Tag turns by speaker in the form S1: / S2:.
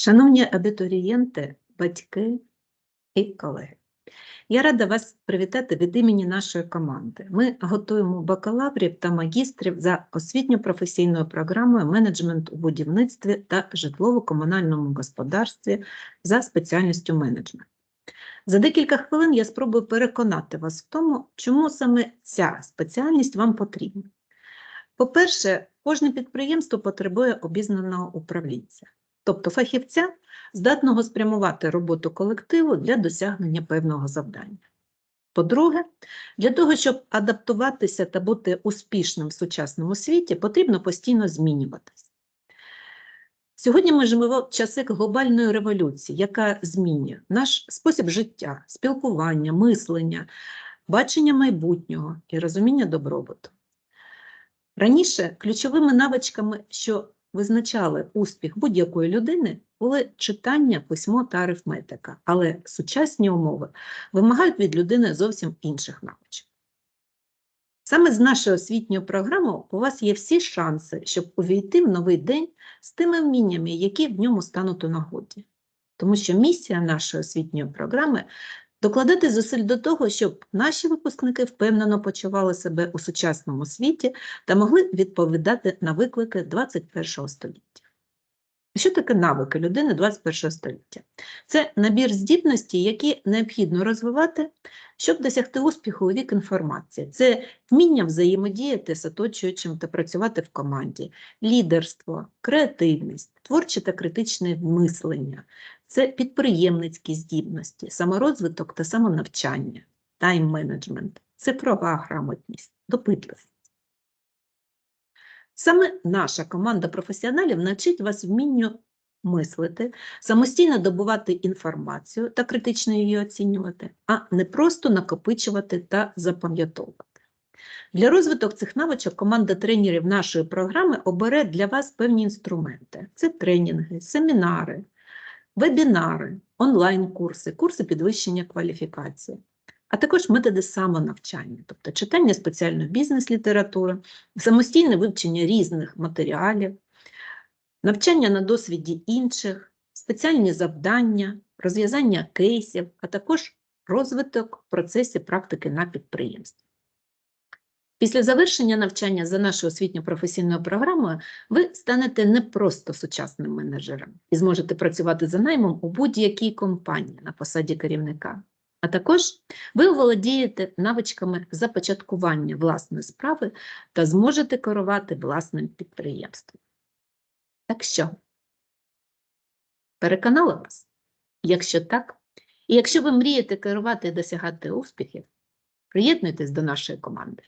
S1: Шановні абітурієнти, батьки і колеги, я рада вас привітати від імені нашої команди. Ми готуємо бакалаврів та магістрів за освітньо-професійною програмою менеджмент у будівництві та житлово-комунальному господарстві за спеціальністю менеджмент. За декілька хвилин я спробую переконати вас в тому, чому саме ця спеціальність вам потрібна. По-перше, кожне підприємство потребує обізнаного управлінця, тобто фахівця, здатного спрямувати роботу колективу для досягнення певного завдання. По-друге, для того, щоб адаптуватися та бути успішним в сучасному світі, потрібно постійно змінюватися. Сьогодні ми живемо в часи глобальної революції, яка змінює наш спосіб життя, спілкування, мислення, бачення майбутнього і розуміння добробуту. Раніше ключовими навичками, що визначали успіх будь-якої людини, були читання, письмо та арифметика, але сучасні умови вимагають від людини зовсім інших навичок. Саме з нашою освітньою програмою у вас є всі шанси, щоб увійти в новий день з тими вміннями, які в ньому стануть у нагоді. Тому що місія нашої освітньої програми докладати зусиль до того, щоб наші випускники впевнено почували себе у сучасному світі та могли відповідати на виклики 21 століття. Що таке навики людини 21 століття? Це набір здібностей, які необхідно розвивати, щоб досягти успіху у вік інформації. Це вміння взаємодіяти з оточуючим та працювати в команді, лідерство, креативність, творче та критичне мислення, це підприємницькі здібності, саморозвиток та самонавчання, тайм-менеджмент, цифрова грамотність, допитливість. Саме наша команда професіоналів навчить вас вмінню мислити, самостійно добувати інформацію та критично її оцінювати, а не просто накопичувати та запам'ятовувати. Для розвиток цих навичок команда тренерів нашої програми обере для вас певні інструменти: це тренінги, семінари, вебінари, онлайн-курси, курси підвищення кваліфікації, а також методи самонавчання, тобто читання спеціальної бізнес-літератури, самостійне вивчення різних матеріалів, навчання на досвіді інших, спеціальні завдання, розв'язання кейсів, а також розвиток в процесі практики на підприємстві. Після завершення навчання за нашою освітньо-професійною програмою ви станете не просто сучасним менеджером і зможете працювати за наймом у будь-якій компанії на посаді керівника. А також ви володієте навичками започаткування власної справи та зможете керувати власним підприємством. Так що, переконала вас? Якщо так, і якщо ви мрієте керувати і досягати успіхів, приєднуйтесь до нашої команди.